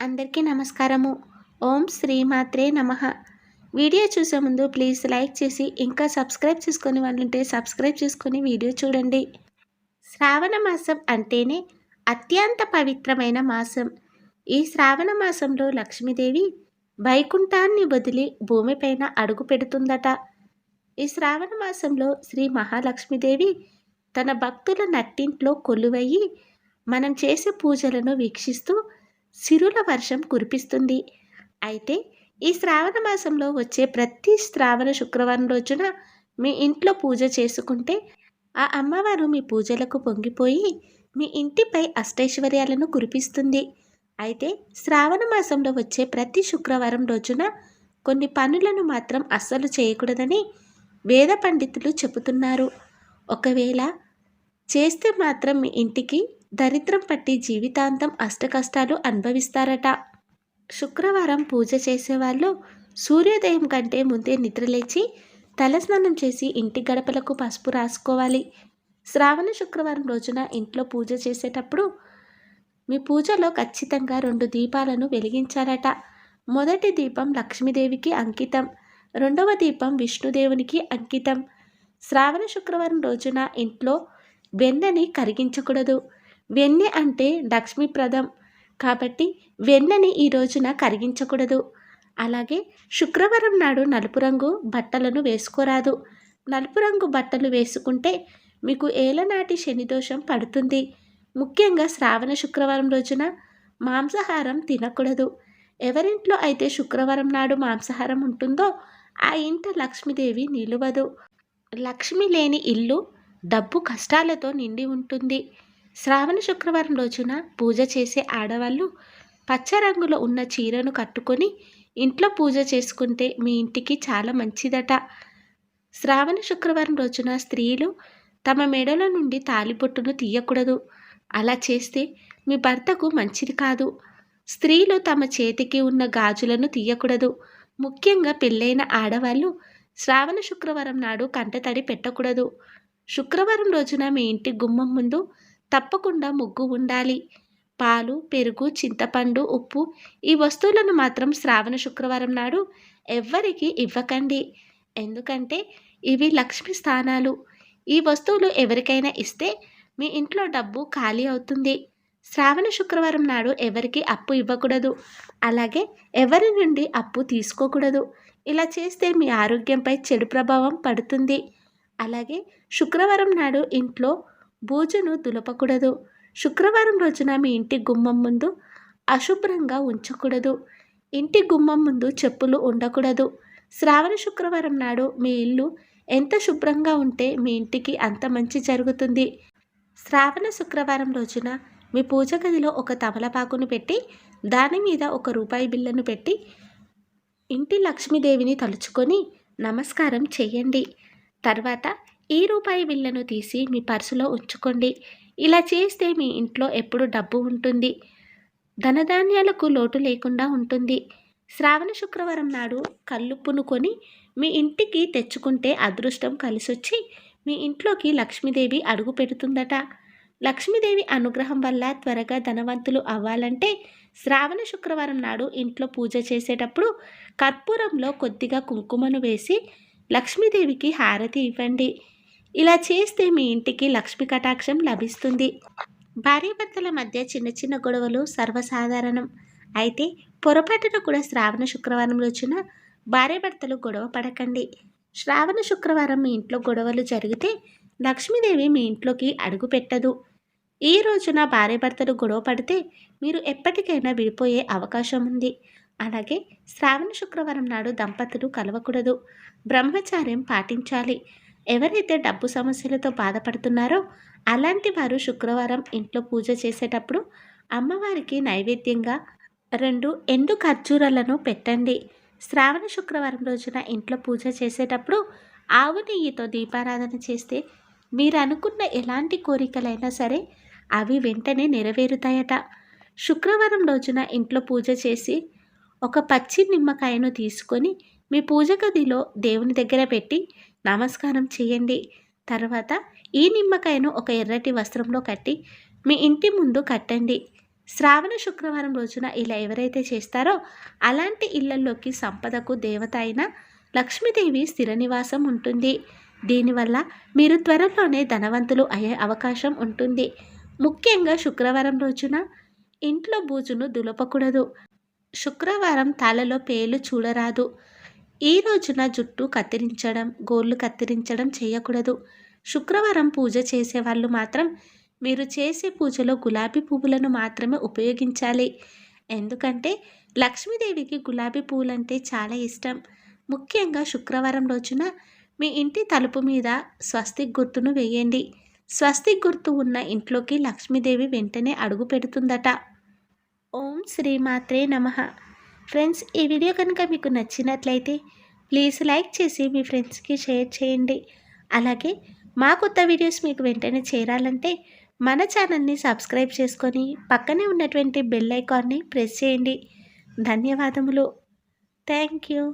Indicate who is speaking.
Speaker 1: అందరికీ నమస్కారము. ఓం శ్రీమాత్రే నమ. వీడియో చూసే ముందు ప్లీజ్ లైక్ చేసి ఇంకా సబ్స్క్రైబ్ చేసుకొని వాళ్ళు ఉంటే సబ్స్క్రైబ్ చేసుకొని వీడియో చూడండి. శ్రావణ మాసం అంటేనే అత్యంత పవిత్రమైన మాసం. ఈ శ్రావణ మాసంలో లక్ష్మీదేవి వైకుంఠాన్ని వదిలి భూమిపైన అడుగు పెడుతుందట. ఈ శ్రావణ మాసంలో శ్రీ మహాలక్ష్మీదేవి తన భక్తుల నట్టింట్లో కొలువయ్యి మనం చేసే పూజలను వీక్షిస్తూ సిరుల వర్షం కురిపిస్తుంది. అయితే ఈ శ్రావణ మాసంలో వచ్చే ప్రతి శ్రావణ శుక్రవారం రోజున మీ ఇంట్లో పూజ చేసుకుంటే ఆ అమ్మవారు మీ పూజలకు పొంగిపోయి మీ ఇంటిపై అష్టైశ్వర్యాలను కురిపిస్తుంది. అయితే శ్రావణ మాసంలో వచ్చే ప్రతి శుక్రవారం రోజున కొన్ని పనులను మాత్రం అస్సలు చేయకూడదని వేద పండితులు చెబుతున్నారు. ఒకవేళ చేస్తే మాత్రం మీ ఇంటికి దరిద్రం పట్టి జీవితాంతం అష్టకష్టాలు అనుభవిస్తారట. శుక్రవారం పూజ చేసేవాళ్ళు సూర్యోదయం కంటే ముందే నిద్రలేచి తలస్నానం చేసి ఇంటి గడపలకు పసుపు రాసుకోవాలి. శ్రావణ శుక్రవారం రోజున ఇంట్లో పూజ చేసేటప్పుడు మీ పూజలో ఖచ్చితంగా రెండు దీపాలను వెలిగించాలట మొదటి దీపం లక్ష్మీదేవికి అంకితం రెండవ దీపం విష్ణుదేవునికి అంకితం. శ్రావణ శుక్రవారం రోజున ఇంట్లో వెన్నని కరిగించకూడదు. వెన్నె అంటే లక్ష్మీప్రదం కాబట్టి వెన్నని ఈ రోజున కరిగించకూడదు. అలాగే శుక్రవారం నాడు నలుపు రంగు బట్టలను వేసుకోరాదు. నలుపు రంగు బట్టలు వేసుకుంటే మీకు ఏలనాటి శనిదోషం పడుతుంది. ముఖ్యంగా శ్రావణ శుక్రవారం రోజున మాంసాహారం తినకూడదు. ఎవరింట్లో అయితే శుక్రవారం నాడు మాంసాహారం ఉంటుందో ఆ ఇంట లక్ష్మీదేవి నిలువదు. లక్ష్మి లేని ఇల్లు డబ్బు కష్టాలతో నిండి ఉంటుంది. శ్రావణ శుక్రవారం రోజున పూజ చేసే ఆడవాళ్ళు పచ్చ రంగులో ఉన్న చీరను కట్టుకొని ఇంట్లో పూజ చేసుకుంటే మీ ఇంటికి చాలా మంచిదట. శ్రావణ శుక్రవారం రోజున స్త్రీలు తమ మెడల నుండి తాలిబొట్టును తీయకూడదు. అలా చేస్తే మీ భర్తకు మంచిది కాదు. స్త్రీలు తమ చేతికి ఉన్న గాజులను తీయకూడదు. ముఖ్యంగా పెళ్ళైన ఆడవాళ్ళు శ్రావణ శుక్రవారం నాడు కంటతడి పెట్టకూడదు. శుక్రవారం రోజున మీ ఇంటి గుమ్మం ముందు తప్పకుండా ముగ్గు ఉండాలి. పాలు పెరుగు చింతపండు ఉప్పు ఈ వస్తువులను మాత్రం శ్రావణ శుక్రవారం నాడు ఎవ్వరికి ఇవ్వకండి. ఎందుకంటే ఇవి లక్ష్మి స్థానాలు. ఈ వస్తువులు ఎవరికైనా ఇస్తే మీ ఇంట్లో డబ్బు ఖాళీ అవుతుంది. శ్రావణ శుక్రవారం నాడు ఎవరికి అప్పు ఇవ్వకూడదు. అలాగే ఎవరి నుండి అప్పు తీసుకోకూడదు. ఇలా చేస్తే మీ ఆరోగ్యంపై చెడు ప్రభావం పడుతుంది. అలాగే శుక్రవారం నాడు ఇంట్లో బూజును దులపకూడదు. శుక్రవారం రోజున మీ ఇంటి గుమ్మం ముందు అశుభ్రంగా ఉంచకూడదు. ఇంటి గుమ్మం ముందు చెప్పులు ఉండకూడదు. శ్రావణ శుక్రవారం నాడు మీ ఇల్లు ఎంత శుభ్రంగా ఉంటే మీ ఇంటికి అంత మంచి జరుగుతుంది. శ్రావణ శుక్రవారం రోజున మీ పూజ గదిలో ఒక తమలపాకును పెట్టి దాని మీద ఒక రూపాయి బిల్లను పెట్టి ఇంటి లక్ష్మీదేవిని తలుచుకొని నమస్కారం చేయండి. తర్వాత ఈ రూపాయి బిల్లను తీసి మీ పర్సులో ఉంచుకోండి. ఇలా చేస్తే మీ ఇంట్లో ఎప్పుడు డబ్బు ఉంటుంది. ధనధాన్యాలకు లోటు లేకుండా ఉంటుంది. శ్రావణ శుక్రవారం నాడు కల్లుప్పును కొని మీ ఇంటికి తెచ్చుకుంటే అదృష్టం కలిసొచ్చి మీ ఇంట్లోకి లక్ష్మీదేవి అడుగు పెడుతుందట. లక్ష్మీదేవి అనుగ్రహం వల్ల త్వరగా ధనవంతులు అవ్వాలంటే శ్రావణ శుక్రవారం నాడు ఇంట్లో పూజ చేసేటప్పుడు కర్పూరంలో కొద్దిగా కుంకుమను వేసి లక్ష్మీదేవికి హారతి ఇవ్వండి. ఇలా చేస్తే మీ ఇంటికి లక్ష్మి కటాక్షం లభిస్తుంది. భార్యాభర్తల మధ్య చిన్న చిన్న గొడవలు సర్వసాధారణం. అయితే పొరపాటున కూడా శ్రావణ శుక్రవారం రోజున భార్యాభర్తలు గొడవ పడకండి. శ్రావణ శుక్రవారం మీ ఇంట్లో గొడవలు జరిగితే లక్ష్మీదేవి మీ ఇంట్లోకి అడుగు పెట్టదు. ఈ రోజున భార్యాభర్తలు గొడవ పడితే మీరు ఎప్పటికైనా విడిపోయే అవకాశం ఉంది. అలాగే శ్రావణ శుక్రవారం నాడు దంపతులు కలవకూడదు. బ్రహ్మచార్యం పాటించాలి. ఎవరైతే డబ్బు సమస్యలతో బాధపడుతున్నారో అలాంటి వారు శుక్రవారం ఇంట్లో పూజ చేసేటప్పుడు అమ్మవారికి నైవేద్యంగా రెండు ఎండు ఖర్జూరాలను పెట్టండి. శ్రావణ శుక్రవారం రోజున ఇంట్లో పూజ చేసేటప్పుడు ఆవు నెయ్యితో దీపారాధన చేస్తే మీరు అనుకున్న ఎలాంటి కోరికలైనా సరే అవి వెంటనే నెరవేరుతాయట. శుక్రవారం రోజున ఇంట్లో పూజ చేసి ఒక పచ్చి నిమ్మకాయను తీసుకొని మీ పూజ గదిలో దేవుని దగ్గర పెట్టి నమస్కారం చేయండి. తర్వాత ఈ నిమ్మకాయను ఒక ఎర్రటి వస్త్రంలో కట్టి మీ ఇంటి ముందు కట్టండి. శ్రావణ శుక్రవారం రోజున ఇలా ఎవరైతే చేస్తారో అలాంటి ఇళ్ళలోకి సంపదకు దేవత అయిన లక్ష్మీదేవి స్థిర నివాసం ఉంటుంది. దీనివల్ల మీరు త్వరలోనే ధనవంతులు అయ్యే అవకాశం ఉంటుంది. ముఖ్యంగా శుక్రవారం రోజున ఇంట్లో బూజును దులపకూడదు. శుక్రవారం తలలో పేలు చూడరాదు. ఈ రోజున జుట్టు కత్తిరించడం గోళ్ళు కత్తిరించడం చేయకూడదు. శుక్రవారం పూజ చేసేవాళ్ళు మాత్రం మీరు చేసే పూజలో గులాబీ పువ్వులను మాత్రమే ఉపయోగించాలి. ఎందుకంటే లక్ష్మీదేవికి గులాబీ పువ్వులంటే చాలా ఇష్టం. ముఖ్యంగా శుక్రవారం రోజున మీ ఇంటి తలుపు మీద స్వస్తిక్ గుర్తును వేయండి. స్వస్తిక్ గుర్తు ఉన్న ఇంట్లోకి లక్ష్మీదేవి వెంటనే అడుగు పెడుతుందట. ఓం శ్రీమాత్రే నమ. ఫ్రెండ్స్ ఈ వీడియో కనుక మీకు నచ్చినట్లయితే ప్లీజ్ లైక్ చేసి మీ ఫ్రెండ్స్కి షేర్ చేయండి. అలాగే మా కొత్త వీడియోస్ మీకు వెంటనే చేరాలంటే మన ఛానల్ని సబ్స్క్రైబ్ చేసుకొని పక్కనే ఉన్నటువంటి బెల్ ఐకాన్ని ప్రెస్ చేయండి. ధన్యవాదములు. Thank you.